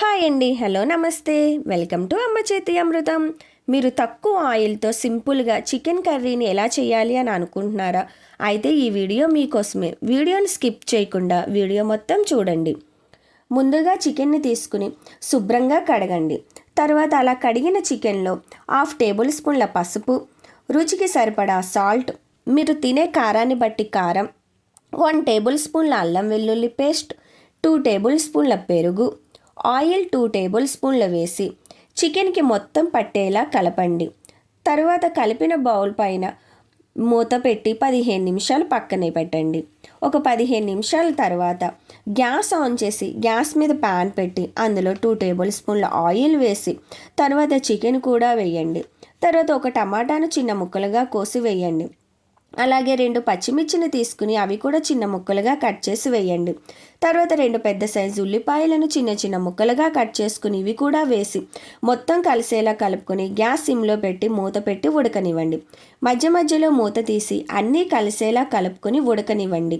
Hi అండి. Hello నమస్తే. Welcome to అమ్మ చేతి అమృతం. మీరు తక్కువ ఆయిల్తో సింపుల్గా చికెన్ కర్రీని ఎలా చేయాలి అని అనుకుంటున్నారా? అయితే ఈ వీడియో మీకోసమే. వీడియోని స్కిప్ చేయకుండా వీడియో మొత్తం చూడండి. ముందుగా చికెన్ని తీసుకుని శుభ్రంగా కడగండి. తర్వాత అలా కడిగిన చికెన్లో హాఫ్ టేబుల్ స్పూన్ల పసుపు రుచికి సరిపడా సాల్ట్ మీరు తినే కారాన్ని బట్టి కారం వన్ టేబుల్ స్పూన్ల అల్లం వెల్లుల్లి పేస్ట్ టూ టేబుల్ స్పూన్ల పెరుగు ఆయిల్ టూ టేబుల్ స్పూన్లు వేసి చికెన్కి మొత్తం పట్టేలా కలపండి. తర్వాత కలిపిన బౌల్ పైన మూత పెట్టి పదిహేను నిమిషాలు పక్కనే పెట్టండి. ఒక పదిహేను నిమిషాల తర్వాత గ్యాస్ ఆన్ చేసి గ్యాస్ మీద ప్యాన్ పెట్టి అందులో టూ టేబుల్ స్పూన్ల ఆయిల్ వేసి తర్వాత చికెన్ కూడా వేయండి. తర్వాత ఒక టమాటాను చిన్న ముక్కలుగా కోసి వేయండి. అలాగే రెండు పచ్చిమిర్చిని తీసుకుని అవి కూడా చిన్న ముక్కలుగా కట్ చేసి వేయండి. తర్వాత రెండు పెద్ద సైజు ఉల్లిపాయలను చిన్న చిన్న ముక్కలుగా కట్ చేసుకుని ఇవి కూడా వేసి మొత్తం కలిసేలా కలుపుకొని గ్యాస్ సిమ్లో పెట్టి మూత పెట్టి ఉడకనివ్వండి. మధ్య మధ్యలో మూత తీసి అన్నీ కలిసేలా కలుపుకొని ఉడకనివ్వండి.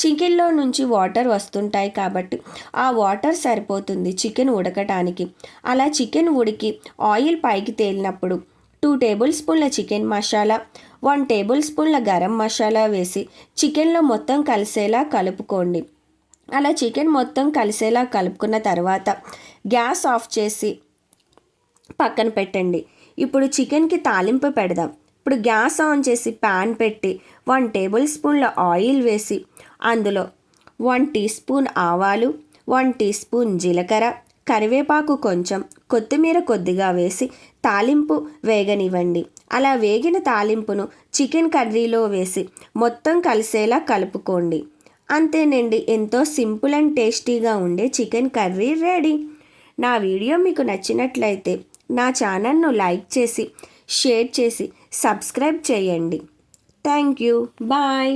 చికెన్లో నుంచి వాటర్ వస్తుంటాయి కాబట్టి ఆ వాటర్ సరిపోతుంది చికెన్ ఉడకటానికి. అలా చికెన్ ఉడికి ఆయిల్ పైకి తేలినప్పుడు టూ టేబుల్ స్పూన్ల చికెన్ మసాలా వన్ టేబుల్ స్పూన్ల గరం మసాలా వేసి చికెన్లో మొత్తం కలిసేలా కలుపుకోండి. అలా చికెన్ మొత్తం కలిసేలా కలుపుకున్న తర్వాత గ్యాస్ ఆఫ్ చేసి పక్కన పెట్టండి. ఇప్పుడు చికెన్కి తాలింపు పెడదాం. ఇప్పుడు గ్యాస్ ఆన్ చేసి ప్యాన్ పెట్టి వన్ టేబుల్ స్పూన్ల ఆయిల్ వేసి అందులో వన్ టీ స్పూన్ ఆవాలు వన్ టీ స్పూన్ జీలకర్ర కరివేపాకు కొంచెం కొత్తిమీర కొద్దిగా వేసి తాలింపు వేగనివ్వండి. అలా వేగిన తాలింపును చికెన్ కర్రీలో వేసి మొత్తం కలిసేలా కలుపుకోండి. అంతేనండి ఎంతో సింపుల్ అండ్ టేస్టీగా ఉండే చికెన్ కర్రీ రెడీ. నా వీడియో మీకు నచ్చినట్లయితే నా ఛానల్ను లైక్ చేసి షేర్ చేసి సబ్స్క్రైబ్ చేయండి. Thank you. బాయ్.